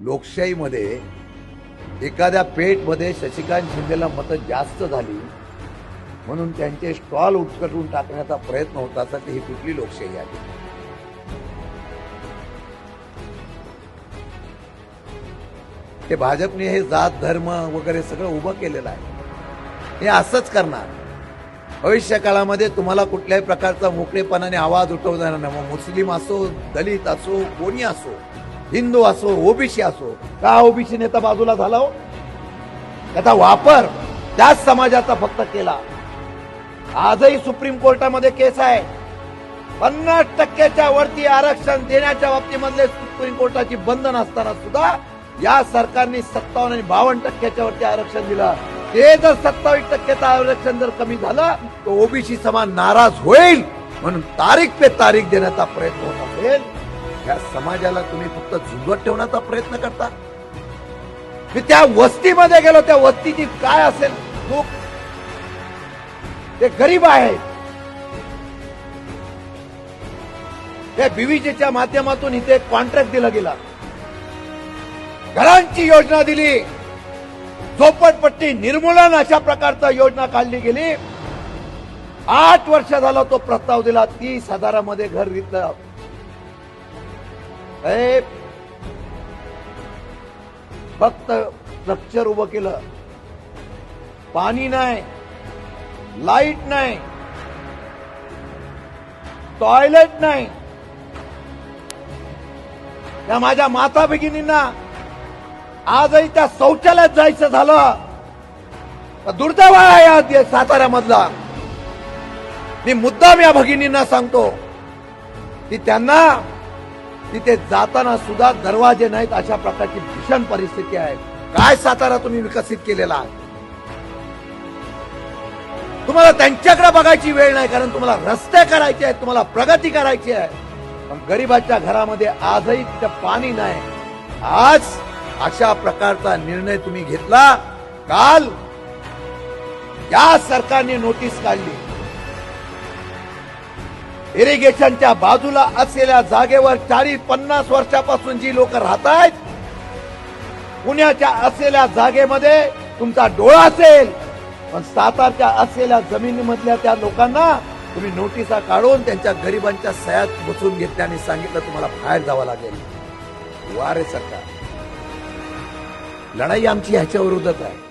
लोकशाहीमध्ये एखाद्या पेठमध्ये शशिकांत शिंदेला मतं जास्त झाली म्हणून त्यांचे स्टॉल उचकटून टाकण्याचा प्रयत्न होता तर ही कुठली लोकशाही आहे? ते भाजपने हे जात धर्म वगैरे सगळं उभं केलेलं आहे. हे असंच करणार. भविष्य काळामध्ये तुम्हाला कुठल्याही प्रकारचा मोकळेपणाने आवाज उठवणार नाही. मग मुस्लिम असो दलित असो कोणी असो हिंदू असो ओबीसी असो का ओबीसी नेता बाजूला झाला हो? त्याचा वापर त्याच समाजाचा फक्त केला. आजही सुप्रीम कोर्टामध्ये केस आहे. पन्नास टक्क्याच्या वरती आरक्षण देण्याच्या बाबतीमधले सुप्रीम कोर्टाची बंधन असताना सुद्धा या सरकारने सत्तावन्न आणि बावन्न टक्क्याच्या वरती आरक्षण दिलं. ते जर सत्तावीस टक्क्याचं आरक्षण जर कमी झालं तर ओबीसी समाज नाराज होईल म्हणून तारीख पे तारीख देण्याचा प्रयत्न होत असेल. या समाजाला तुम्ही फक्त झुंजवत ठेवण्याचा प्रयत्न करता? मी त्या वस्तीमध्ये गेलो त्या वस्तीची काय असेल दुःख ते गरीब आहे. त्या बीव्हीजेच्या माध्यमातून इथे कॉन्ट्रॅक्ट दिला गेला. घरांची योजना दिली. झोपडपट्टी निर्मूलन अशा प्रकारचा योजना काढली गेली. आठ वर्ष झाला तो प्रस्ताव दिला. तीस हजारामध्ये घर घेतलं साहेब फक्त स्ट्रक्चर उभं केलं. पाणी नाही लाइट नाही टॉयलेट नाही. त्या माझ्या माता भगिनींना आजही त्या शौचालयात जायचं झालं. तर दुर्दैव आहे आज साताऱ्यामधला. मी मुद्दाम या भगिनींना सांगतो की त्यांना तिथे जाताना सुद्धा दरवाजे नाहीत अशा प्रकारची भीषण परिस्थिती आहे. काय सातारा तुम्ही विकसित केलेला आहे? तुम्हाला त्यांच्याकडे बघायची वेळ नाही कारण तुम्हाला रस्ते करायचे आहेत तुम्हाला प्रगती करायची आहे. पण गरीबाच्या घरामध्ये आजही तिथं पाणी नाही. आज अशा प्रकारचा निर्णय तुम्ही घेतला. काल या सरकारने नोटीस काढली. इरिगेशनच्या बाजूला असलेल्या जागेवर चाळीस पन्नास वर्षापासून जी लोक राहत आहेत पुण्याच्या असलेल्या जागेमध्ये तुमचा डोळा असेल पण सातारच्या असलेल्या जमिनीमधल्या त्या लोकांना तुम्ही नोटिसा काढून त्यांच्या गरिबांच्या सह्यात बसून घेतल्या आणि सांगितलं तुम्हाला बाहेर जावं लागेल. वारे सरकार. लढाई आमची ह्याच्या विरोधात आहे.